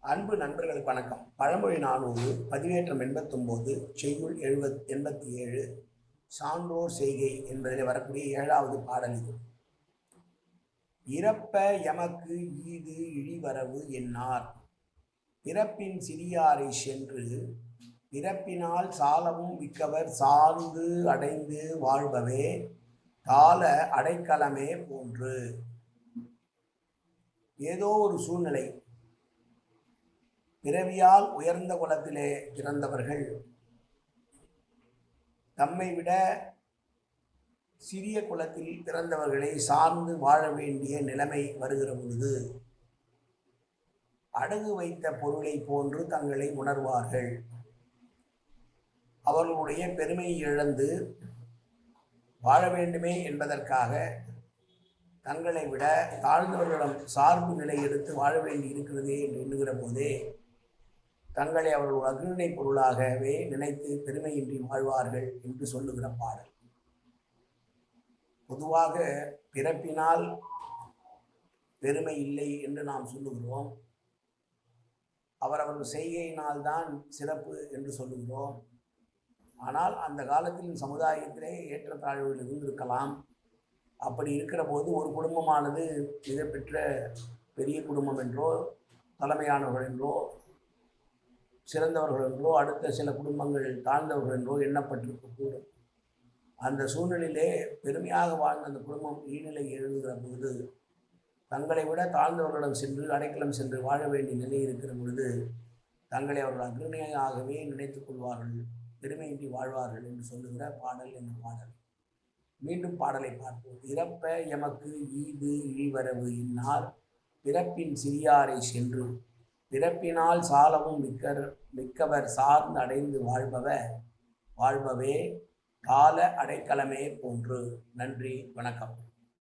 அன்பு நண்பர்களுக்கு வணக்கம். பழமொழி நானூறு பதிவேற்றம் எண்பத்தொம்போது செய்யுள் எழுபத் எண்பத்தி ஏழு சான்றோர் செய்கை என்பதில் வரக்கூடிய ஏழாவது பாடல் இது. இறப்ப எமக்கு ஈது இழிவரவு என்னார்? பிறப்பின் சிறியாரை சென்று பிறப்பினால் சாலமும் மிக்கவர் சார்ந்து அடைந்து வாழ்பவே கால அடைக்கலமே போன்று. ஏதோ ஒரு சூழ்நிலை பிறவியால் உயர்ந்த குலத்திலே பிறந்தவர்கள். தம்மை விட சிறிய குலத்தில் பிறந்தவர்களை சார்ந்து வாழ வேண்டிய நிலைமை வருகிற பொழுது அடகு வைத்த பொருளை போன்று தங்களை உணர்வார்கள். அவர்களுடைய பெருமையை இழந்து வாழ வேண்டுமே என்பதற்காக தங்களை விட தாழ்ந்தவர்களிடம் சார்பு நிலை எடுத்து வாழ வேண்டி இருக்கிறதே என்று எண்ணுகிற போதே தங்களை அவர்கள் அக்னிணை பொருளாகவே நினைத்து பெருமையின்றி வாழ்வார்கள் என்று சொல்லுகிற பாடல். பொதுவாக பிறப்பினால் பெருமை இல்லை என்று நாம் சொல்லுகிறோம். அவரவர் செய்கையினால்தான் சிறப்பு என்று சொல்லுகிறோம். ஆனால் அந்த காலத்தில் சமுதாயத்திலே ஏற்றத்தாழ்வுகள் இருந்திருக்கலாம். அப்படி இருக்கிற போது ஒரு குடும்பமானது மிகப்பெற்ற பெரிய குடும்பம் என்றோ தலைமையானவர்கள் என்றோ சிறந்தவர்கள் என்றோ அடுத்த சில குடும்பங்கள் தாழ்ந்தவர்கள் என்றோ எண்ணப்பட்டிருக்கக்கூடும் அந்த சூழ்நிலையிலே பெருமையாக வாழ்ந்த அந்த குடும்பம் ஈநிலை எழுதுகிற பொழுது தங்களை விட தாழ்ந்தவர்களிடம் சென்று அடைக்கலம் சென்று வாழ வேண்டிய நிலை இருக்கிற பொழுது தங்களை அவர்கள் அக்ரணியாகவே நினைத்துக் கொள்வார்கள். பெருமையின்றி வாழ்வார்கள் என்று சொல்லுகிற பாடல் என்ற பாடல். மீண்டும் பாடலை பார்ப்போம். இறப்ப எமக்கு ஈது இழிவரவு இன்னார் பிறப்பின் சிறியாரை சென்று பிறப்பினால் சாலவும் மிக்கர் மிக்கவர் சார்ந்து அடைந்து வாழ்பவ வாழ்பவே கால அடைக்கலமே போன்று. நன்றி வணக்கம்.